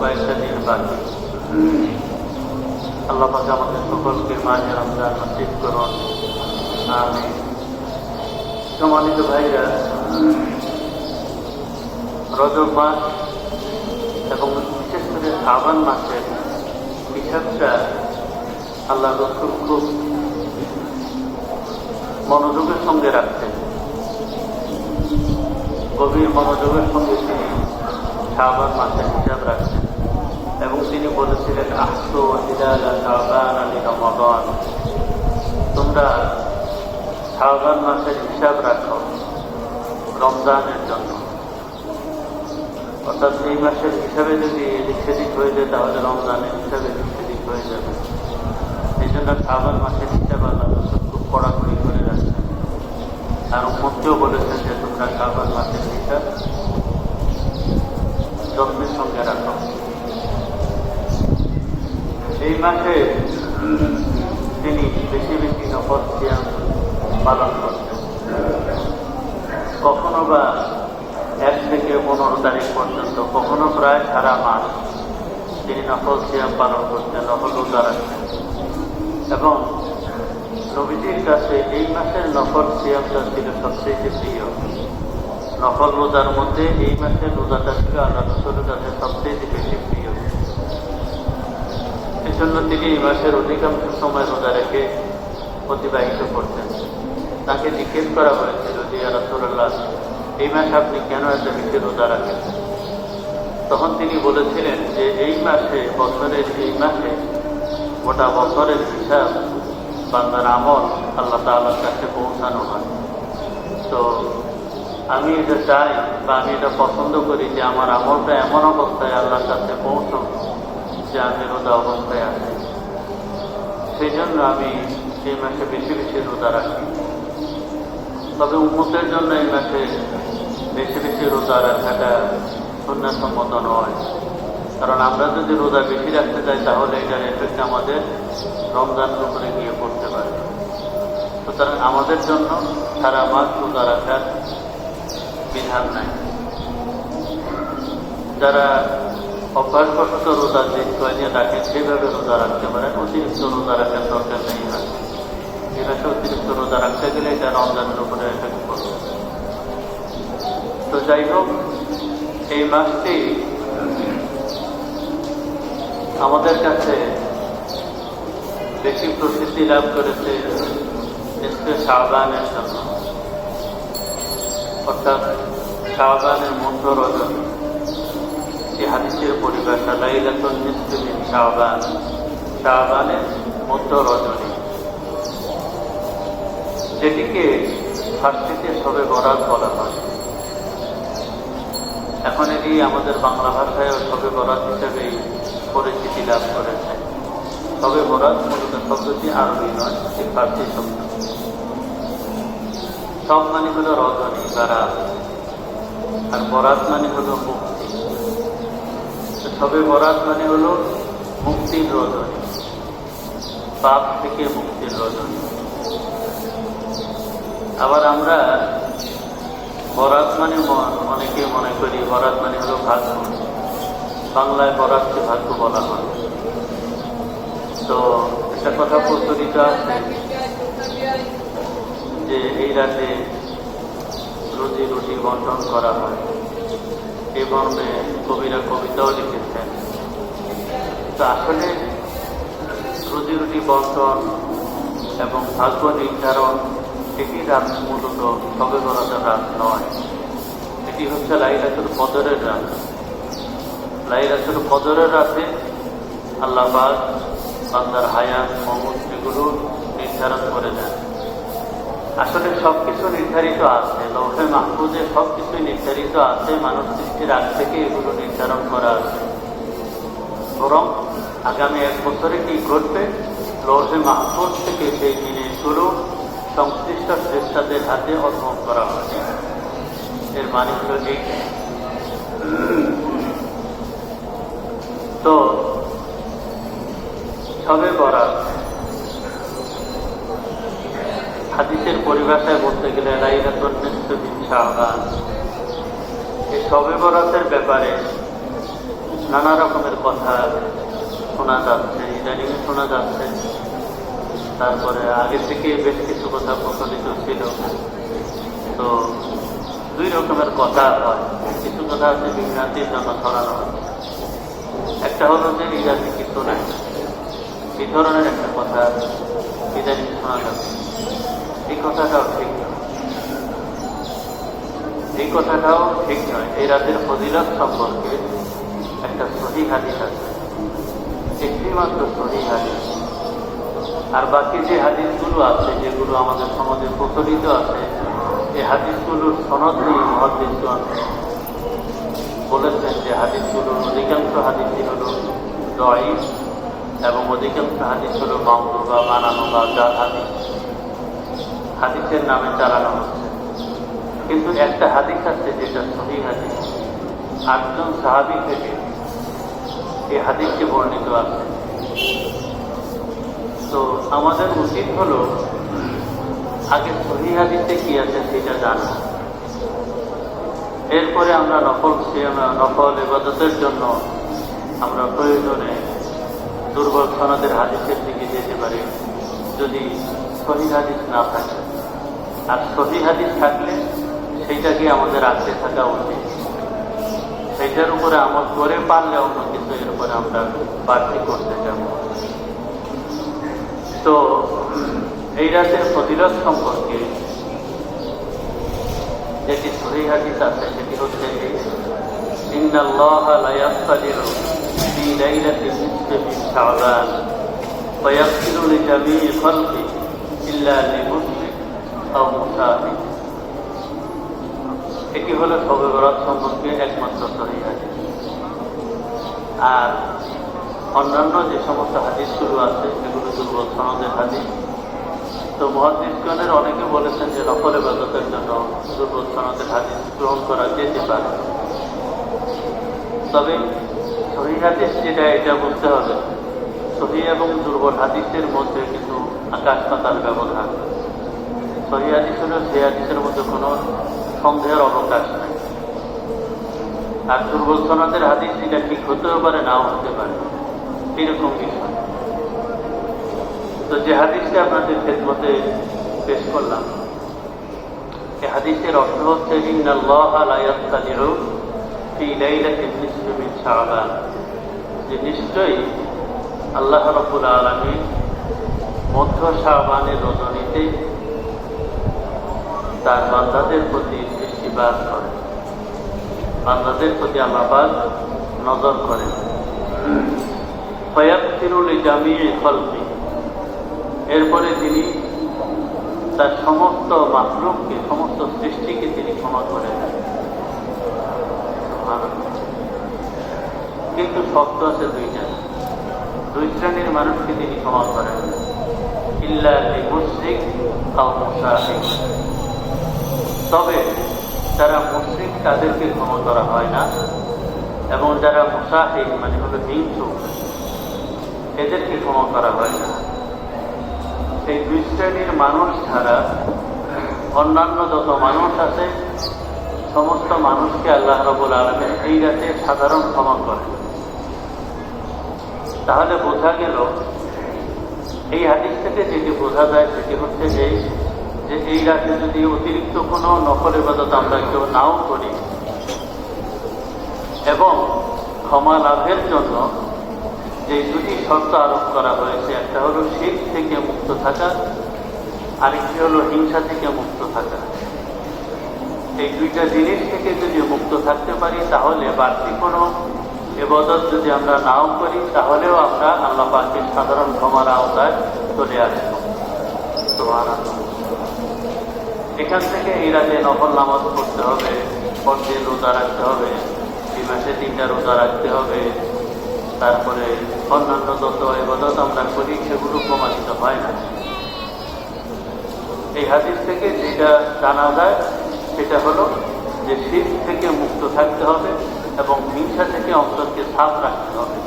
কয়েকটা দিন বাকি আল্লাহ পাকে আমাদের সকলকে মাঝে রমজান নসিব করুন। আমি সম্মানিত ভাইরা, রজব মাস এবং বিশেষ করে শ্রাবণ মাসের হিসাবটা আল্লাহ রসুল খুব মনোযোগের সঙ্গে রাখতেন গভীর মনোযোগের সঙ্গে তিনি শাহবান মাসের হিসাব রাখতেন তিনি বলেছিলেন হিলালা রমাদান। তোমরা শাহবান মাসের হিসাব রাখো রমজানের জন্য। অর্থাৎ এই মাসের হিসাবে যদি এদিক হয়ে যায়, তাহলে রমজানের হিসাবে এদিক হয়ে যাবে। এই জন্য শাহবান মাসের হিসাব আল্লাহ খুব কড়াকড়ি করে রাখছেন। আর মধ্যেও বলেছেন যে, তোমরা শাহবান মাসের হিসাব যত্নের সঙ্গে রাখো। এই মাসে, তিনি বেশি বেশি নফল সিয়াম পালন করতেন কখনো বা এক থেকে পনেরো তারিখ পর্যন্ত, কখনো প্রায় সারা মাস তিনি নফল সিয়াম পালন করতেন নফল রোজা রাখতেন এবং নবীজির কাছে এই মাসের নফল সিয়ামটা ছিল সবচেয়ে প্রিয়। নফল রোজার মধ্যে এই মাসের রোজাটা ছিল আল্লাহ রসুলের কাছে সবচেয়ে বেশি এজন্য তিনি এই মাসের অধিকাংশ সময় রোজা রেখে অতিবাহিত করতেন। তাকে জিজ্ঞেস করা হয়েছিল যে রসুল্লাহ এই মাসে আপনি কেন এত বেশি রোজা রাখেন? তখন তিনি বলেছিলেন যে এই মাসে, বছরের এই মাসে গোটা বছরের হিসাব বান্দার আমল আল্লাহ তাল্লার কাছে পৌঁছানো হয়। তো আমি এটা চাই বা আমি এটা পছন্দ করি যে আমার আমলটা এমন অবস্থায় আল্লাহর কাছে পৌঁছো যে আমি রোজা অবস্থায় আছি, সেই জন্য আমি এই মাসে বেশি বেশি রোজা রাখি। তবে উন্মতের জন্য এই মাসে বেশি বেশি রোজা রাখাটা সন্ন্যাসম্মত নয়। কারণ আমরা যদি রোজা বেশি রাখতে চাই তাহলে এটার এফেক্ট আমাদের রমজান উপরে গিয়ে পড়তে পারে। সুতরাং আমাদের জন্য সারা মাস রোজা রাখার বিধান নাই। যারা অভ্যাসবশত রোজা দিন কয়েকদিন রাখেন সেভাবে রোজা রাখতে পারেন, অতিরিক্ত রোজা রাখার দরকার নেই না। এ মাসে অতিরিক্ত রোজা রাখতে গেলে এটা রমজানের উপরে এফেক্ট করবে তো যাই হোক, এই মাসটি আমাদের কাছে বেশি প্রসিদ্ধি লাভ করেছে শাহবানের জন্য। অর্থাৎ শাহবানের মধ্য রজন হাদিসের পরিভাষা লাইলাতুল নিসফিন শাহবান শাহবানের মধ্য রজনী যেটিকে ফার্সিতে সবে বরাত বলা হয়। এখন এটি আমাদের বাংলা ভাষায় সবে বরাত হিসেবেই পরিচিতি লাভ করেছে। তবে বরাত মূলত শব্দটি আরবি নয়, এটি ফার্সি শব্দ। সব মানে হলো রজনী বা রাত। আর বরাত মানে হলো মুক্তি সবে বরাত মানে হলো মুক্তির রজনী। পাপ থেকে মুক্তির রজনী। আবার আমরা বরাত মানে অনেকে মনে করি বরাত মানে হলো ভাগ্য। বাংলায় বরাতকে ভাগ্য বলা হয়। তো একটা কথা প্রচলিত আছে যে এই রাতে রুজি রুটি বন্টন করা হয়। এই মর্মে কবিরা কবিতাও লিখেছেন। তো আসলে রুজি রুটি বন্টন এবং ভাগ্য নির্ধারণ এটি রাত মূলত সবে বরাতের রাত নয়। এটি হচ্ছে লাইলাতুল কদরের রাত। লাইলাতুল কদরের রাতে আল্লাহ বাদ বান্দার হায়াত এগুলো নির্ধারণ করে দেন। আসলে সবকিছু নির্ধারিত আছে। লৌহে মাহফুজে সবকিছু নির্ধারিত আছে। মানুষ সৃষ্টির আগ থেকে এগুলো নির্ধারণ করা আছে। বরং আগামী এক বছরে কি ঘটবে? লৌহে মাহফুজ থেকে সেই জিনিসগুলো সংশ্লিষ্ট শ্রেষ্ঠাদের হাতে অর্পণ করা হয় এর মানে হল এই তো, সবে বরাত হাদিসের পরিভাষায় বলতে গেলে এই সবে বরাতের ব্যাপারে নানা রকমের কথা শোনা যাচ্ছে, ইদানিং শোনা যাচ্ছে। তারপরে আগে থেকে বেশ কিছু কথা প্রচলিত ছিল। তো দুই রকমের কথা হয়। কিছু কথা আছে বিভ্রান্তির জন্য ছড়ানো একটা হলো যে ইরাজি কিছু নাই এই ধরনের একটা কথা ইদানিং শোনা যাচ্ছে। এই কথাটাও ঠিক নয়। এই কথাটাও ঠিক নয়। এই রাতের ফজিলত সম্পর্কে একটা সহি হাদিস আছে। একটি মাত্র সহি হাদিস। আর বাকি যে হাদিসগুলো আছে, যেগুলো আমাদের সমাজে প্রচলিত আছে, এই হাদিসগুলোর সনদ নিয়ে মহাদিসগণ বলেছেন যে হাদিসগুলোর অধিকাংশ হাদিসই হল দয় এবং অধিকাংশ হাদিস হল বঙ্গ বা বানানো বা জাল হাদিস। হাদিসের নামে চালানো হচ্ছে। কিন্তু একটা হাদিস আছে যেটা সহি হাদিস। আটজন সাহাবি থেকে এই হাদিসটি বর্ণিত আছে। তো আমাদের উচিত হলো আগে সহি হাদিসে কি আছে সেটা জানা। এরপরে আমরা নকল নকল এবাদতের জন্য আমরা প্রয়োজনে দুর্বল সনদের হাদিসের দিকে যেতে পারি, যদি সহি হাদিস না থাকে। আর সহি হাদিস থাকলে সেইটাকে আমাদের আঁকড়ে থাকা উচিত সেইটার উপরে আমল করে পারলে অন্য কিছু এর উপরে আমরা বাড়তি করতে যাব তো এই রাতের ফজিলত সম্পর্কে যেটি সহি হাদিস আছে সেটি হচ্ছে যে إن الله لا يقتدر في ليلة النصف من شعبان فيغفر لجميع خلقه إلا لمسلم أو مسافر এটি হলো সবে বরাত সম্পর্কে একমাত্র সহি আর অন্যান্য যে সমস্ত হাদিসগুলো আছে সেগুলো দুর্বল সনদের হাদিস। তো মহাদিসগণের অনেকে বলেছেন যে নকল ইবাদতের জন্য দুর্বল সনদের হাদিস গ্রহণ করা যেতে পারে। তবে সহি হাদিস যেটা, এটা বুঝতে হবে, সহি এবং দুর্বল হাদিসের মধ্যে কিন্তু আকাশ পাতার ব্যবধান। সহি হাদিস হলো সে হাদিসের মধ্যে কোনো সন্দেহের অবকাশ নাই। আর দুর্বল সনাদের হাদিস এটা ঠিক হতেও পারে, নাও হতে পারে। এরকম বিষয়। তো যে হাদিসটা আপনাদের খেদমতে পেশ করলাম এই হাদিসের অর্থ হচ্ছে যে নিশ্চয়ই আল্লাহ রবুল আলমী মধ্য শাহবানের রজনীতে তার বান্দাদের প্রতি দৃষ্টিপাত করেন বান্দাদের প্রতি আল্লাপাক নজর করেন। এরপরে তিনি তার সমস্ত মাতরুমকে সমস্ত সৃষ্টিকে তিনি ক্ষমা করে কিন্তু শব্দ আছে দুই দুইটা দুই শ্রেণির মানুষকে তিনি ক্ষমা করেন। ইল্লা মুশ্রিক আও মুসাহিক তবে যারা মুসলিম তাদেরকে ক্ষমা করা হয় না। এবং যারা মুসাহিদ মানে হলো হিংসু এদেরকে ক্ষমা করা হয় না। এই দুই শ্রেণির মানুষ ছাড়া অন্যান্য যত মানুষ আছে, সমস্ত মানুষকে আল্লাহ রবুল আলমের এই রাতে সাধারণ ক্ষমা করে তাহলে বোঝা গেল, এই হাদিস থেকে যেটি বোঝা যায় সেটি হচ্ছে এই যে এই রাতে যদি অতিরিক্ত কোনো নকল ইবাদত আমরা কেউ নাও করি, এবং ক্ষমা লাভের জন্য যে দুটি শর্ত আরোপ করা হয়েছে, একটা হলো শীত থেকে মুক্ত থাকা, আরেকটি হলো হিংসা থেকে মুক্ত থাকা। এই দুইটা জিনিস থেকে যদি মুক্ত থাকতে পারি, তাহলে বাড়তি কোনো এবাদত যদি আমরা নাও করি, তাহলেও আমরা আল্লাহ পাকের সাধারণ ক্ষমার আওতায় চলে আসব। তোমার এখান থেকে এই রাতে নকল নামাজ পড়তে হবে, পরদিন রোজা রাখতে হবে এই মাসে তিনটা রোজা রাখতে হবে। তারপরে অন্যান্য যত এবাদত আমরা করি, সেগুলো প্রমাণিত হয় না। এই হাদিস থেকে যেটা জানা যায়, সেটা হলো যে শীত থেকে মুক্ত থাকতে হবে এবং হিংসা থেকে অন্তরকে সাফ রাখতে হবে।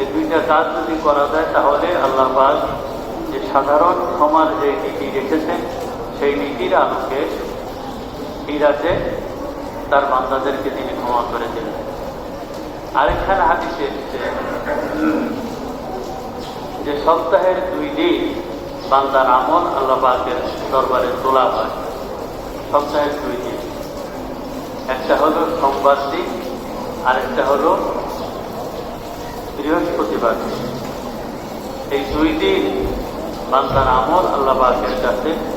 এই দুইটা কাজ যদি করা যায়, তাহলে আল্লাহ যে সাধারণ ক্ষমার যে নীতি রেখেছেন সেই নীতির আলোকে তার বান্দাদেরকে তিনি ক্ষমা করে দিলেন আরেকখানে হাদিসে এসেছে যে সপ্তাহের দুই দিন বান্দার আমল আল্লাহ পাকের দরবারে তোলা হয়। সপ্তাহের দুই দিন। একটা হলো সোমবার দিন, আরেকটা হলো বৃহস্পতিবার এই দুই দিন বান্দার আমল আল্লাহ পাকের কাছে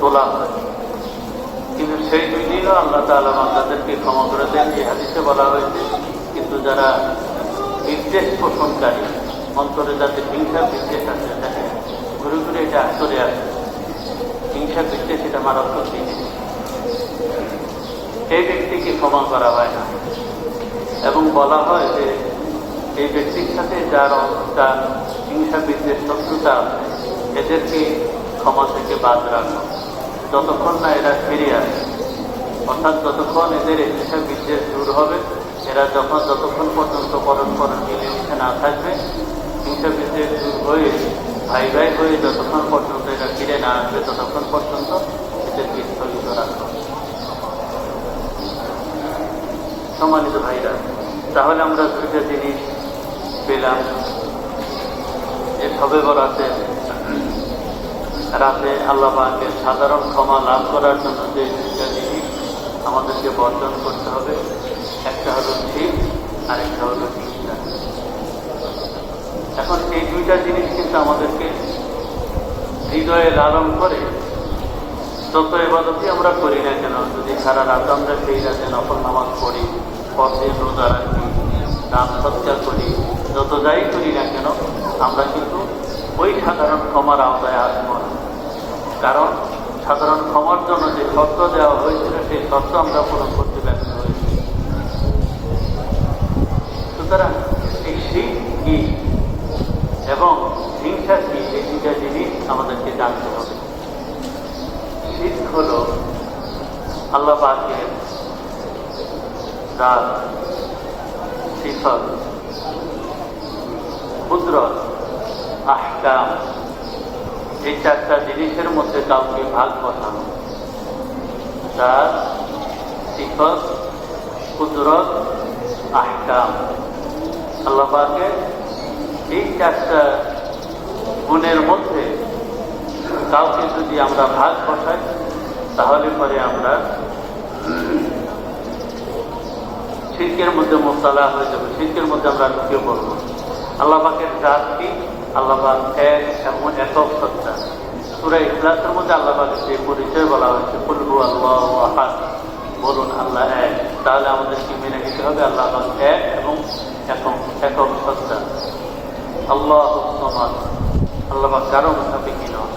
তোলা হয়। কিন্তু সেই দুই দিনও আল্লাহ তাআলা বান্দাদেরকে ক্ষমা করে দেন, এই হাদিসে বলা হয়েছে। কিন্তু যারা নির্দেশ পোষণকারী, অন্তরে যাতে হিংসা বিদ্বেষ আছে, দেখেন, ঘুরে ঘুরে এটা চলে আসে হিংসা বিদ্বেষ এটা মারাত্মক জিনিস। ব্যক্তিকে ক্ষমা করা হয় না। এবং বলা হয় যে এই ব্যক্তির সাথে যার যার হিংসা বিদ্বেষ, শত্রুতা এদেরকে ক্ষমা থেকে বাদ রাখো। যতক্ষণ না এরা ফিরে আসে, অর্থাৎ যতক্ষণ এদের এই হিংসা বিদ্বেষ দূর হবে, এরা যখন যতক্ষণ পর্যন্ত পরস্পর মিলেমিশে না থাকবে, হিংসা বিদ্বেষ দূর হয়ে, ভাই ভাই হয়ে যতক্ষণ পর্যন্ত এরা ফিরে না আসবে, ততক্ষণ পর্যন্ত এদেরকে স্থগিত রাখো। সম্মানিত ভাইরা, তাহলে আমরা দুইটা জিনিস পেলাম। যে সবে বরাতে রাতে আল্লাহ পাকের সাধারণ ক্ষমা লাভ করার জন্য যে দুইটা জিনিস আমাদেরকে বর্জন করতে হবে, একটা হলো ঠিক আর একটা হলো হিংসা এখন এই দুইটা জিনিস কিন্তু আমাদেরকে হৃদয়ে লালন করে, যত এবাদতই আমরা করি না কেন, যদি সারা রাত আমরা সেই রাতে নকল নামাজ পড়ি, পথে রোজা রাখি, দান সৎকার করি, যত যাই করি না কেন, আমরা কিন্তু ওই সাধারণ ক্ষমার আওতায় আসব। কারণ সাধারণ ক্ষমার জন্য যে শর্ত দেওয়া হয়েছিল, সেই শর্ত আমরা পূরণ করতে ব্যর্থ হয়েছি। সুতরাং এই শীত কি এবং হিংসা কি, এই দুটা জিনিস আমাদেরকে জানতে হবে। শীত হল আল্লাহ পাকের শিফল কুদরত, আহকাম। এই চারটা জিনিসের মধ্যে কাউকে ভাগ বসানো তার শিফত কুদরত, আহকাম। আল্লাহ পাকের এই চারটা গুণের মধ্যে কাউকে যদি আমরা ভাগ বসাই, তাহলে পরে আমরা শিল্পের মধ্যে মোস্তালা হয়ে যাবে শিল্পের মধ্যে আমরা ঢুকে পড়ব। আল্লাহ পাকের জাত কি আল্লাহ পাক এক এমন একক সত্তা। পুরো ইসলাসের মধ্যে আল্লাহ পাকের যে পরিচয় বলা হয়েছে ফুলবু আল্লাহ আহাদ। বলুন, আল্লাহ এক। তাহলে আমাদেরকে মেনে নিতে হবে আল্লাহ পাক এক এবং একক একক সত্তা। আল্লাহ সমান আল্লাহ পাক কারও মুখাপেক্ষি নন।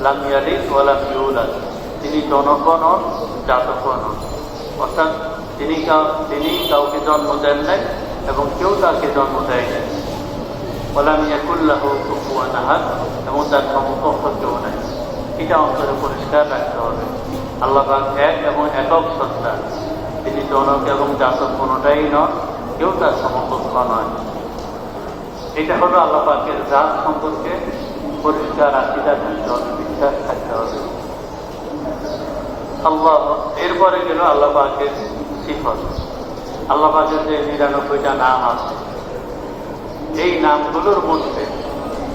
লাম ইয়ালিদ ওয়ালাম ইউলাদ। তিনি জনক নন জাতক নন। অর্থাৎ তিনি তিনি কাউকে জন্ম দেন নাই এবং কেউ তাকে জন্ম দেয় নাই। ওলাম ইয়াকুল্লাহ কুফুয়ান আহাদ, এবং তার সমকক্ষ কেউ নাই। এটা অন্তরে পরিষ্কার রাখতে হবে। আল্লাহ এক এবং একক সত্তা। তিনি জনক এবং জাতক কোনোটাই নন, কেউ তার সমকক্ষ নয়। এটা হলো আল্লাহ পাকের জাত সম্পর্কে পরিষ্কার আকিদা থাকতে হবে বিশ্বাস থাকতে হবে। আল্লাহ, এরপরে গেল আল্লাহ পাকের সিফত। আল্লাহ পাকের যে নিরানব্বইটা নাম আছে এই নামগুলোর মধ্যে,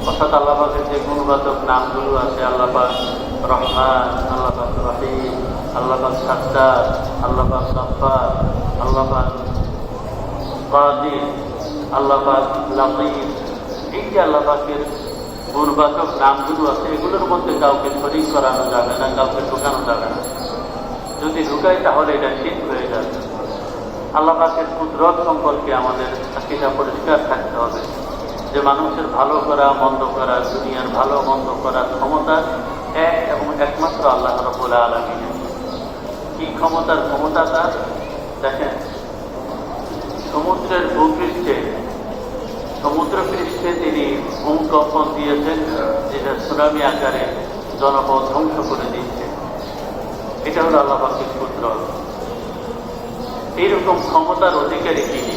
অর্থাৎ আল্লাহ পাকের যে গুণবাচক নামগুলো আছে, আল্লাহ পাক রহমান, আল্লাহ পাক রহিম, আল্লাহ পাক সাত্তার আল্লাহ পাক সফার আল্লাহ পাক কাদির, আল্লাহ পাক এই যে আল্লাহ পাকের গুণবাচক নামগুলো আছে, এগুলোর মধ্যে কাউকে শরীর করানো যাবে না, কাউকে ঢুকানো যাবে না। যদি ঢুকাই তাহলে এটা ঠিক আল্লাহ পাকের কুদরত সম্পর্কে আমাদের আকিদা পরিষ্কার থাকতে হবে। যে মানুষের ভালো করা, মন্দ করা, দুনিয়ার ভালো, মন্দ করার ক্ষমতা এক এবং একমাত্র আল্লাহ রবুল আলমিনের কি ক্ষমতার ক্ষমতা তার? দেখেন, সমুদ্রের ভূপৃষ্ঠে সমুদ্র পৃষ্ঠে তিনি ভূমিকম্পন দিয়েছেন, যেটা সুনামি আকারে জনপদ ধ্বংস করে দিচ্ছে এটা হলো আল্লাহ পাখির কুদরত। এইরকম ক্ষমতার অধিকারী তিনি।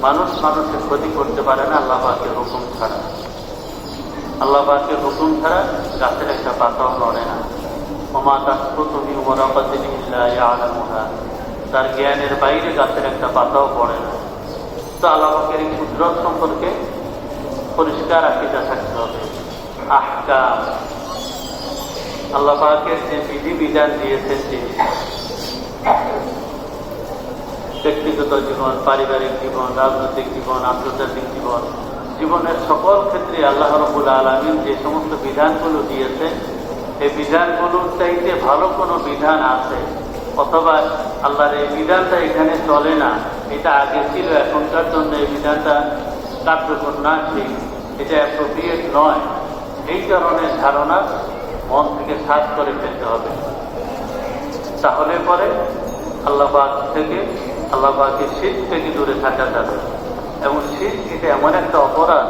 মানুষ মানুষের ক্ষতি করতে পারে না, আল্লাহ পাকের হুকুম ছাড়া। আল্লাহ পাকের হুকুম ছাড়া গাছের একটা পাতাও নড়ে না। ওমা তাসকুতুমি ওমরাকাতিন ইল্লা ইয়ালামুহা। তার জ্ঞানের বাইরে গাছের একটা পাতাও পড়ে না। তো আল্লাহের এই কুদরত সম্পর্কে পরিষ্কার আকিদা থাকতে হবে। আহকাম। আল্লাহবাকের যে বিধি বিধান দিয়েছেন যে ব্যক্তিগত জীবন, পারিবারিক জীবন, রাজনৈতিক জীবন, আন্তর্জাতিক জীবন, জীবনের সকল ক্ষেত্রে আল্লাহ রবুল আলমিন যে সমস্ত বিধানগুলো দিয়েছে এই বিধানগুলোর চাইতে ভালো কোনো বিধান আছে? অথবা আল্লাহর এই বিধানটা এখানে চলে না, এটা আগে ছিল, এখনকার জন্য এই বিধানটা কার্যকর না ঠিক এটা অ্যাপ্রোপ্রিয়েট নয়। এই কারণে ধারণা মন থেকে সাজ করে ফেলতে হবে। তাহলে পরে আল্লাহবাদ থেকে আল্লাহবাদের শীত থেকে দূরে থাকা যাবে। এবং শীত এটা এমন একটা অপরাধ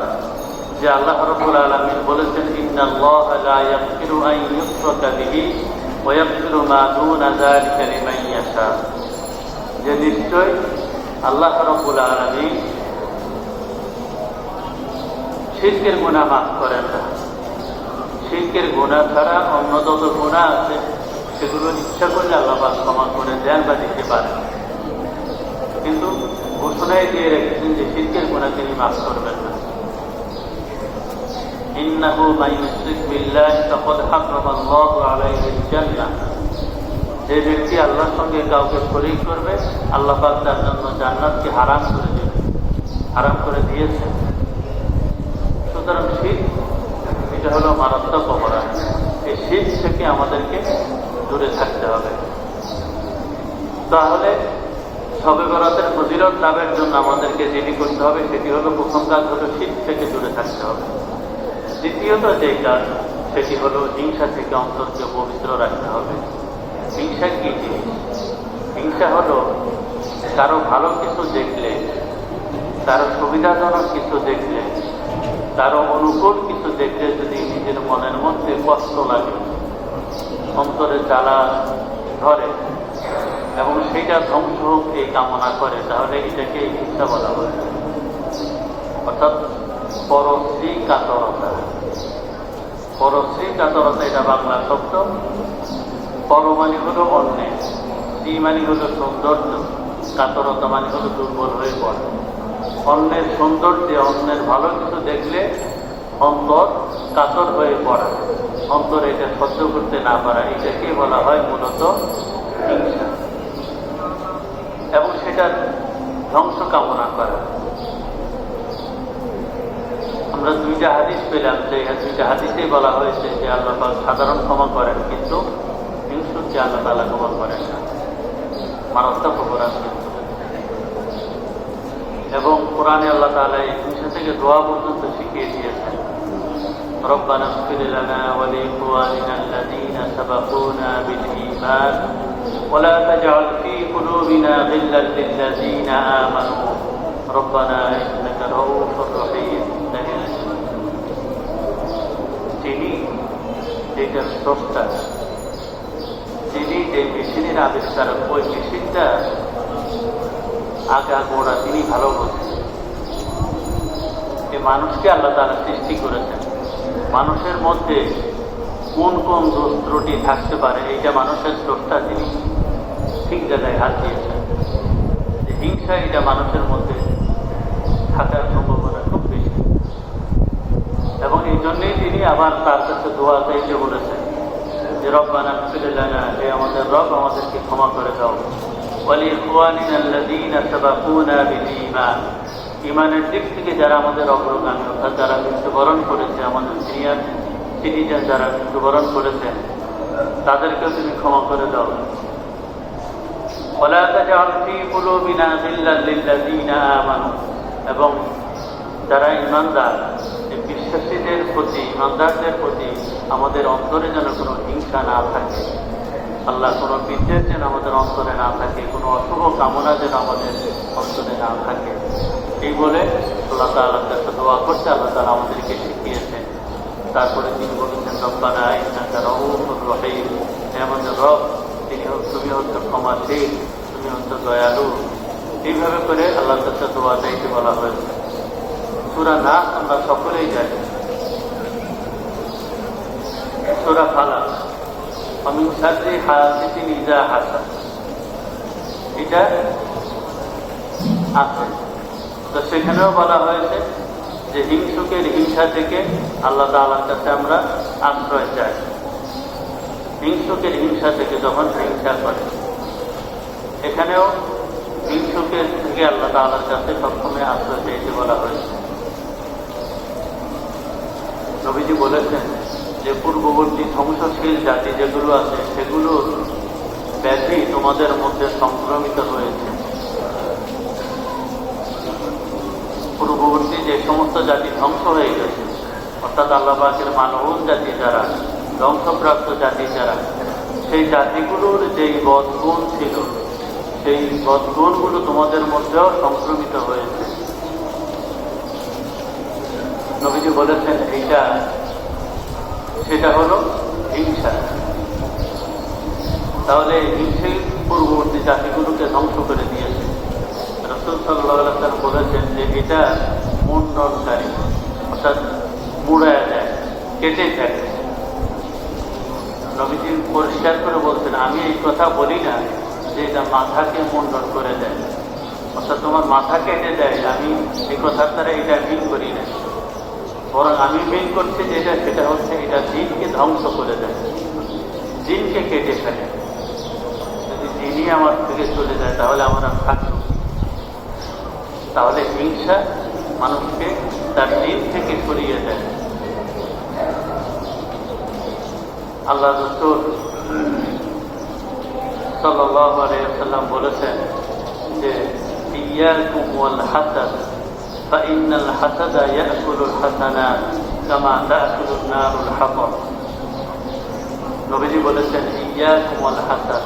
যে আল্লাহ রবুল আলমিন বলেছেন যে নিশ্চয় আল্লাহ রবুল আলমিন শিরকের গুণা মাফ করেন না। শিরকের গুণা ছাড়া অন্য যত গুণা আছে সেগুলো ইচ্ছা করলে আল্লাহ ক্ষমা করে দেন বা দিতে পারেন। কিন্তু ঘোষণায় দিয়ে রেখেছেন যে শিরকের গুণা তিনি মাফ করবেন না إنه من يشرك بالله فقد حرم الله عليه الجنة যে ব্যক্তি আল্লাহর সঙ্গে কাউকে শরীক করবে আল্লাহ পাক তার জন্য জান্নাতকে হারাম করে দেবে হারাম করে দিয়েছে সুতরাং শীত এটা হলো মারাত্মক অপরাধ এই শীত থেকে আমাদেরকে দূরে থাকতে হবে তাহলে সবে বরাতের ফজিলত লাভের জন্য আমাদেরকে যেটি করতে হবে, সেটি হলো প্রথম কাজ হলো শীত থেকে দূরে থাকতে হবে। দ্বিতীয়ত যে কাজ, সেটি হলো হিংসা থেকে অন্তরকে পবিত্র রাখতে হবে। হিংসা কি জিনিস? হিংসা হলো কারও ভালো কিছু দেখলে কারও সুবিধাজনক কিছু দেখলে কারও অনুকূল কিছু দেখলে যদি নিজের মনের মধ্যে কষ্ট লাগে, অন্তরে জ্বালা ধরে এবং সেটা ধ্বংস হোক, এই কামনা করে, তাহলে এটাকে হিংসা বলা হয়। অর্থাৎ পরশ্রী কাতরতা পরশ্রী কাতরতা এটা বাংলা শব্দ। পর মানে হলো অন্যের শ্রী মানে হলো সৌন্দর্য। কাতরতা মানে হলো দুর্বল হয়ে পড়ে। অন্যের সৌন্দর্যে, অন্যের ভালো কিছু দেখলে অন্তর কাতর হয়ে পড়া। অন্তর এটা সহ্য করতে না পারা, এটাকে বলা হয় মূলত হিংসা এবং সেটার ধ্বংস কামনা করা আমরা দুইটা হাদিস পেলাম যে দুইটা হাদিসেই বলা হয়েছে যে আল্লাহ পাক সাধারণ ক্ষমা করেন কিন্তু হিংসুকে আল্লাহ তালা ক্ষমা করেন না মারাত্মক অপরাধ কিন্তু এবং কোরআনে আল্লাহ তালা এই হিংসা থেকে দোয়া পর্যন্ত শিখিয়ে দিয়েছেন ربنا اغفر لنا ولإخواننا الذين سبقونا بالإيمان ولا تجعل في قلوبنا غلا للذين آمنوا ربنا إنك رؤوف رحيم যেটার স্রষ্টা। যিনি যে মেশিনের আবিষ্কারক ওই মেশিনটা আগা গোড়া তিনি ভালো বোঝেন। এই মানুষকে আল্লাহ তারা সৃষ্টি করেছেন। মানুষের মধ্যে কোন কোন দোষ ত্রুটি থাকতে পারে, এইটা মানুষের স্রষ্টা তিনি ঠিক জায়গায় হাত দিয়েছেন। যে হিংসা এটা মানুষের মধ্যে থাকার সম্ভাবনা খুব বেশি। এবং এই জন্যই তিনি আবার তার কাছে দোয়া চাইতে বলেছেন যে রব্বানা ফিরে না হে আমাদের রব আমাদেরকে ক্ষমা করে দাও ইমানের দিক থেকে যারা আমাদের অগ্রগামী অর্থাৎ যারা মৃত্যুবরণ করেছে আমাদের সিনিয়র সিটিজেন যারা মৃত্যুবরণ করেছেন তাদেরকেও তুমি ক্ষমা করে দাও ولا تجعل في قلوبنا غلا للذين آمنوا এবং যারা ইমানদার এই বিশ্বাসীদের প্রতি ইমানদারদের প্রতি আমাদের অন্তরে যেন কোনো হিংসা না থাকে। আল্লাহ কোনো বিদ্বেষ যেন আমাদের অন্তরে না থাকে, কোনো অশুভ কামনা যেন আমাদের অন্তরে না থাকে। এই বলে আল্লাহ তাআলার কাছে দোয়া করতে আল্লাহ তাআলা আমাদেরকে শিখিয়েছেন। তারপরে তিনি বলেছেন, রব্বানা তিনি তুমি হচ্ছে ক্ষমাশীল, তুমি হচ্ছে দয়ালু। এইভাবে করে আল্লাহ কাছে দোয়া চাইতে বলা হয়েছে। সুরা না আমরা সকলেই জানি। সুরা ফালা অমিন সার্জি হাসিটি নিজা হাসা এটা আছে। তো সেখানেও বলা হয়েছে যে হিংসুকের হিংসা থেকে আল্লাহ তালার কাছে আমরা আশ্রয় চাই। হিংসুকের হিংসা থেকে যখন হিংসা করে এখানেও হিংসুকের থেকে আল্লাহ তালার কাছে সবসময় আশ্রয় চাইতে বলা হয়েছে। নবীজি বলেছেন যে পূর্ববর্তী ধ্বংসশীল জাতি যেগুলো আছে, সেগুলো ব্যাধি তোমাদের মধ্যে সংক্রমিত হয়েছে। পূর্ববর্তী যে সমস্ত জাতি ধ্বংস হয়ে গেছে, অর্থাৎ আল্লাহবাকের মানব জাতি যারা, ধ্বংসপ্রাপ্ত জাতি যারা, সেই জাতিগুলোর যেই বদগুণ ছিল, সেই বদগুণগুলো তোমাদের মধ্যেও সংক্রমিত হয়েছে। নবীজি বলেছেন, এইটা, সেটা হলো হিংসা। তাহলে হিংসে পূর্ববর্তী জাতিগুলোকে ধ্বংস করে দিয়েছে। রসুল সাল্লাহ বলেছেন যে, এটা মুন্ডনকারী অর্থাৎ মুড়ায় যায় কেটে থাকে নবীজি পরিষ্কার করে বলছেন, আমি এই কথা বলি না যে এটা মাথাকে মুন্ডন করে দেয়। অর্থাৎ তোমার মাথা কেটে দেয়, আমি এই কথার দ্বারা এটা মিল করি না। বরং আমি মিল করছি যেটা, সেটা হচ্ছে এটা দিনকে ধ্বংস করে দেয়। দিনকে কেটে ফেলে। যদি দিনই আমার থেকে চলে যায়, তাহলে আমার আর তাহলে হিংসা মানুষকে তার দিন থেকে সরিয়ে দেয়। আল্লাহ রসুল সাল্লাম বলেছেন যে ইয়াকুম ওয়াল হাসাদ। فإن الحسد يأكل الحسنات كما تأكل النار الحطب নবীজি বলেছেন ইয়াকুম ওয়াল হাসাদ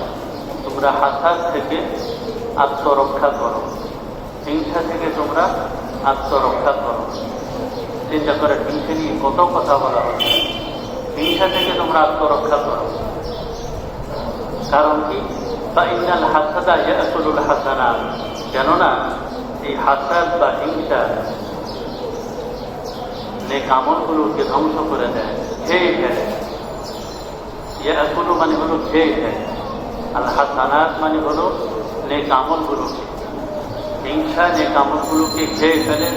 তোমরা হাসাদ থেকে আত্মরক্ষা করো হিংসা থেকে তোমরা আত্মরক্ষা করো চিন্তা করে হিংসা নিয়ে কত কথা বলা হচ্ছে হিংসা থেকে তোমরা আত্মরক্ষা করো কারণ কি বা ইন্নাল হাসাদা ইয়াকুলুল হাসানা কেননা এই হাসাদ বা হিংসা নেক আমলগুলোকে ধ্বংস করে দেয়। খেয়ে ফেলে। ইয়াকুলু মানে হলো খেয়ে ফেলে। আর হাসানাত মানে হলো নেক আমলগুলোকে। হিংসা যে কামড়গুলোকে খেয়ে ফেলে।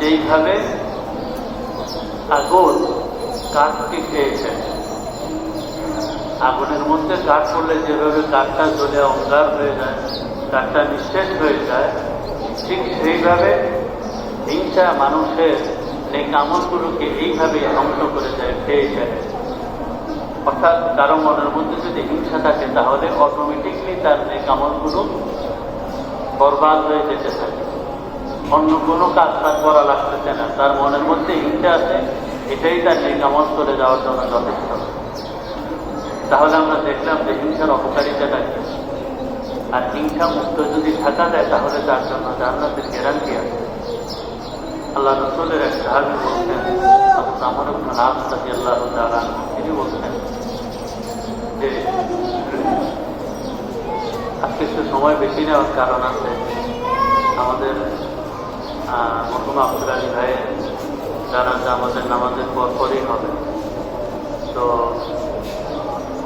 যেইভাবে আগুন কাঠকে খেয়ে ফেলে। আগুনের মধ্যে কাঠ পড়লে যেভাবে কাঠটা জ্বলে অঙ্গার হয়ে যায়। কাঠটা নিঃশেষ হয়ে যায়। ঠিক সেইভাবে হিংসা মানুষের এই কামড়গুলোকে এইভাবে ধ্বংস করে দেয়, খেয়ে ফেলে অর্থাৎ কারও মনের মধ্যে যদি হিংসা থাকে, তাহলে অটোমেটিকলি তার যে কামলগুলো বরবাদ হয়ে যেতে থাকে। অন্য কোনো কাজ তার করা লাগতেছে না। তার মনের মধ্যে হিংসা আছে, এটাই তার যে কামল করে যাওয়ার জন্য যথেষ্ট। তাহলে আমরা দেখলাম যে হিংসার অপকারিতাটা কি? আর হিংসা মুক্ত যদি থাকা যায়, তাহলে তার জন্য জান্নাতের গ্যারান্টি আছে। আল্লাহ রসুলের এক সাহাবি বলছেন আমার নাম সাথে আল্লাহ তিনি বলছেন যে আজকে একটু সময় বেশি নেওয়ার কারণ আছে। আমাদের মহকুমা আব্দুল ভাইয়ের যারা আমাদের নামাজের পর পরই হবে। তো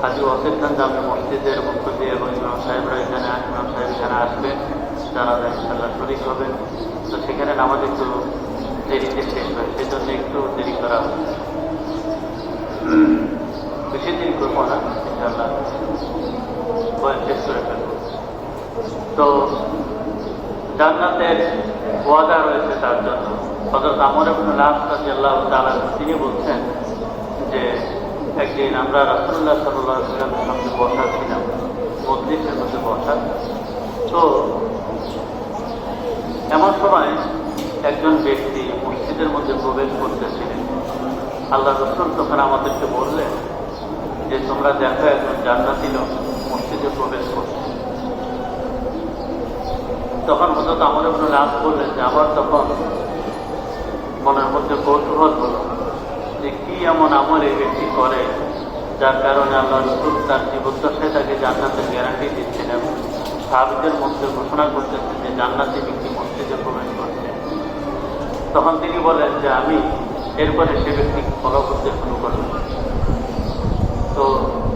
হাজি ওয়াসিফ খান জামে মসজিদের মধ্য দিয়ে এবং ইমাম সাহেবরা এখানে ইমাম সাহেব এখানে আসবেন যারা ইনশাল্লাহ শরিক হবেন তো সেখানে নামাজ একটু দেরিতে শেষ হয়, সেজন্য একটু দেরি করা হবে বেশি দিন করব না ইনশাল্লাহ শেষ করে তো জান্নাতের ওয়াদা রয়েছে তার জন্য। হজরত আমর লাভ আল্লাহ তালা তিনি বলছেন একদিন আমরা রাসুল্লাহ সাল্লাহ সঙ্গে বসা ছিলাম, মসজিদের মধ্যে বসা। তো এমন সময় একজন ব্যক্তি মসজিদের মধ্যে প্রবেশ করতেছিলেন। আল্লাহ রসুল তখন আমাদেরকে বললেন যে, তোমরা দেখো একজন জান্নাতি লোক মসজিদে প্রবেশ করছে। তখন হজরত আমর ইবনে লাভ বললেন যে, আমার তখন মনের মধ্যে কৌতূহল হলো যে কি এমন আমল এই ব্যক্তি করে, যার কারণে আল্লাহ রসুল তার জীবদ্দশায় তাকে জান্নাতের গ্যারান্টি দিচ্ছেন এবং সাহাবিদের মধ্যে ঘোষণা করতেছেন যে জান্নাতি ব্যক্তি মসজিদে প্রবেশ করছে। তখন তিনি বলেন যে আমি, এরপরে সে ব্যক্তিকে ফলো করতে শুরু করলাম তো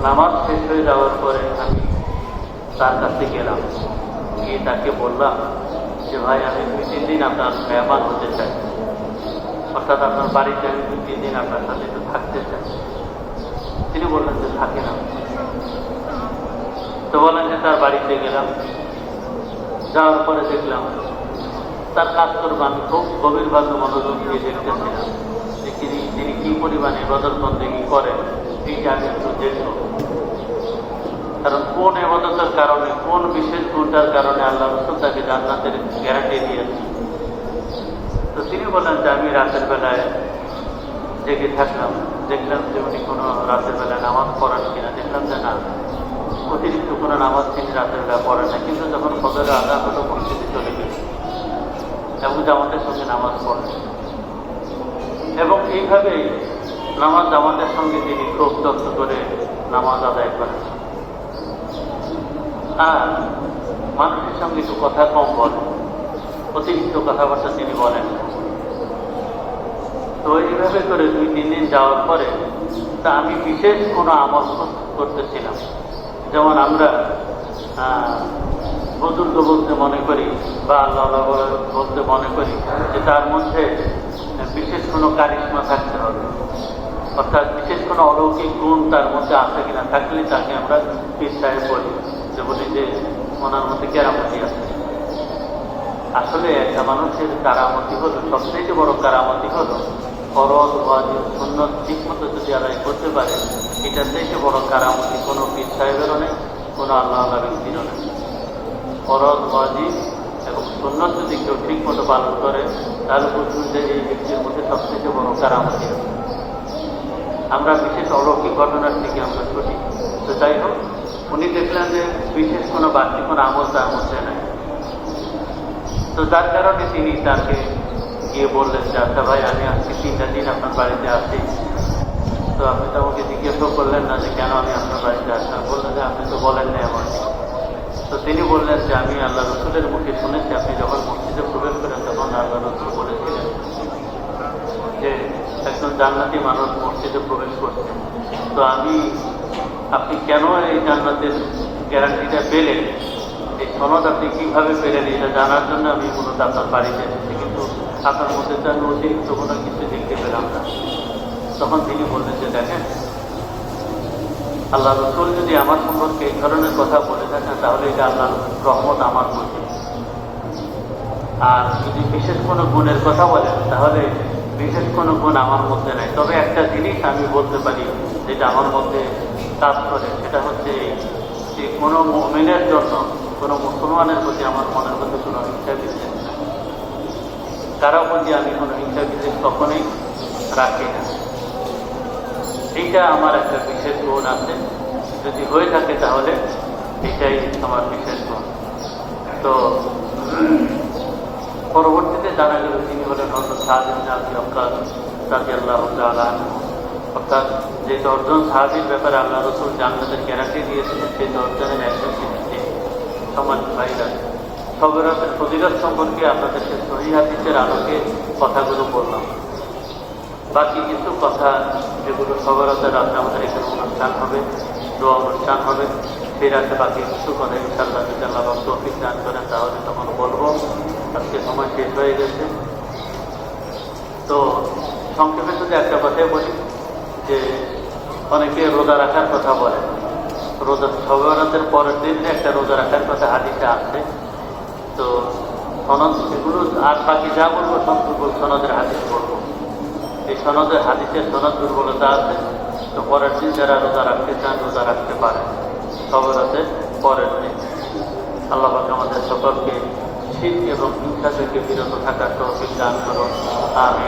নামাজ শেষ হয়ে যাওয়ার পরে আমি তার কাছে গেলাম। গিয়ে তাকে বললাম যে, ভাই, আমি দুই, তিন দিন আপনার মেহমান হতে চাই। অর্থাৎ আপনার বাড়িতে আমি দুই তিন দিন আপনার সাথে একটু থাকতে চাই। তিনি বললেন যে, থাকে না। তো বলেন যে, তার বাড়িতে গেলাম। যাওয়ার পরে দেখলাম তার কাজ করব আমি খুব গভীরভাবে মনোযোগ দিয়ে দেখতেছিলাম। যে তিনি তিনি কি পরিমাণে বদল বন্দেগি করেন, এইটা আমি একটু দেখব। কারণ কোন এবাদতের কারণে, কোন বিশেষ গুণটার কারণে আল্লাহ রসুল তাকে জান্নাতের গ্যারান্টি দিয়েছে তিনি বললেন যে, আমি রাতের বেলায় জেগে থাকলাম। দেখলাম যে উনি কোনো রাতের বেলায় নামাজ পড়ান কিনা। দেখলাম যে না, অতিরিক্ত কোনো নামাজ তিনি রাতের বেলা পড়েন না। কিন্তু যখন ফজরে আদা হলো পরিস্থিতি চলে গেল। এবং জামাতের সঙ্গে নামাজ পড়েন এবং এইভাবেই নামাজ জামাতের সঙ্গে তিনি খুব যত্ন করে নামাজ আদায় করেন। আর মানুষের সঙ্গে একটু কথা কম বলেন। অতিরিক্ত কথাবার্তা তিনি বলেন না। তো এইভাবে করে দুই, তিন দিন যাওয়ার পরে তা আমি বিশেষ কোনো আমল করতেছিলাম। যেমন আমরা বুজুর্গ বলতে মনে করি বা আল্লাহ আল্লাহ বলে- বলতে মনে করি যে তার মধ্যে বিশেষ কোনো কারিশ্মা থাকতে হবে। অর্থাৎ বিশেষ কোনো অলৌকিক গুণ তার মধ্যে আছে কিনা থাকলে তাকে আমরা পীর বলি। যে বলি যে, ওনার মধ্যে কেরামতি আছে। আসলে একটা মানুষের কারামতি হলো সবথেকে বড় কারামতি হলো ফরজ, ওয়াজিব, সুন্নত ঠিক মতো যদি আদায় করতে পারে, এটা থেকে বড় কারামতি কোনো পীর সাহেবেরও নেই, কোনো আল্লাহ আল্লাহ ব্যক্তিরও নেই। ফরজ, ওয়াজিব এবং সুন্নত যদি কেউ ঠিক মতো পালন করে, তাহলে বুঝবেন যে এই ব্যক্তির মধ্যে সবথেকে বড় কারামতি। আমরা বিশেষ অলৌকিক ঘটনার থেকে আমরা ছুটি। তো যাই হোক, উনি দেখলেন যে বিশেষ কোনো বাড়তি কোনো আমল তার মধ্যে নাই। তো যার কারণে তিনি তাকে গিয়ে বললেন যে আচ্ছা ভাই, আমি আজকে তিনটা দিন আপনার বাড়িতে আছি তো আপনি তো আমাকে জিজ্ঞাসাও করলেন না যে কেন আমি আপনার বাড়িতে আসলাম। বললেন যে আপনি তো বলেন না আমার তো তিনি বললেন যে আমি আল্লাহ রসুলের মুখে শুনেছি, আপনি যখন মসজিদে প্রবেশ করেন তখন আল্লাহ রসুল বলেছিলেন যে একজন জান্নাতি মানুষ মসজিদে প্রবেশ করছে। তো আমি, আপনি কেন এই জান্নাতের গ্যারান্টিটা পেলেন? এই সনদ আপনি কীভাবে পেলেন এটা জানার জন্য আমি মূলত আপনার বাড়িতে এসেছি, কিন্তু আপনার মধ্যে তো আমি অতিরিক্ত কোনো কিছু দেখতে পেলাম না। তখন তিনি বললেন যে, দেখেন, আল্লাহ রসুল যদি আমার সম্পর্কে এই ধরনের কথা বলে থাকেন, তাহলে এটা আল্লাহ রহমত আমার মধ্যে আর যদি বিশেষ কোনো গুণের কথা বলেন, তাহলে বিশেষ কোনো গুণ আমার মধ্যে নাই। তবে একটা জিনিস আমি বলতে পারি, যেটা আমার মধ্যে কাজ করে, সেটা হচ্ছে যে কোনো মমিনের জন্য কোনো মুসলমানের প্রতি আমার মনের মধ্যে কোনো হিংসা বিদ্বেষ নাই। কারও প্রতি আমি কোনো হিংসা বিদ্বেষ কখনোই রাখি না। এইটা আমার একটা বিশেষ গুণ আছে। যদি হয়ে থাকে তাহলে এটাই আমার বিশেষ গুণ। তো পরবর্তীতে জানা গেল তিনি হলেন হজরত সাহাবিন আবি অক্কাস রাজি আল্লাহ অর্থাৎ যে দশজন সাহাবির ব্যাপারে আল্লাহ রসুল জান্নাতের গ্যারান্টি দিয়েছিলেন, সেই দশজনের একজন তিনি। যে সম্মানিত ভাইরা সবেরাতের ফজিলত সম্পর্কে আপনাদেরকে সহি হাদিসের আলোকে কথাগুলো বললাম। বাকি কিছু কথা যেগুলো সবেরাতের রাতে আমাদের এখানে অনুষ্ঠান হবে, দোয়া অনুষ্ঠান হবে, সেই রাতে বাকি কিছু কথা ইনশাল্লাহ যদি আল্লাহ তৌফিক দান করেন, তাহলে তখন বলব। আজকে সময় শেষ হয়ে গেছে। তো সংক্ষেপে যদি একটা কথাই বলি, যে অনেকে রোজা রাখার কথা বলে রোজা সবেরাতের পরের দিন একটা রোজা রাখার কথা হাদিসে আসছে তো সনদ এগুলো আর বাকি যা বলব সব দুর্বল সনদের হাদিস বলব। এই সনদের হাদিসের সনদ দুর্বলতা আছে। তো পরের দিন যারা রোজা রাখতে চান, রোজা রাখতে পারে সবেরাতে পরের দিন। আল্লাহ আমাদের সকলকে শীত এবং হিংসা থেকে বিরত থাকার তৌফিক দান করুন। আমি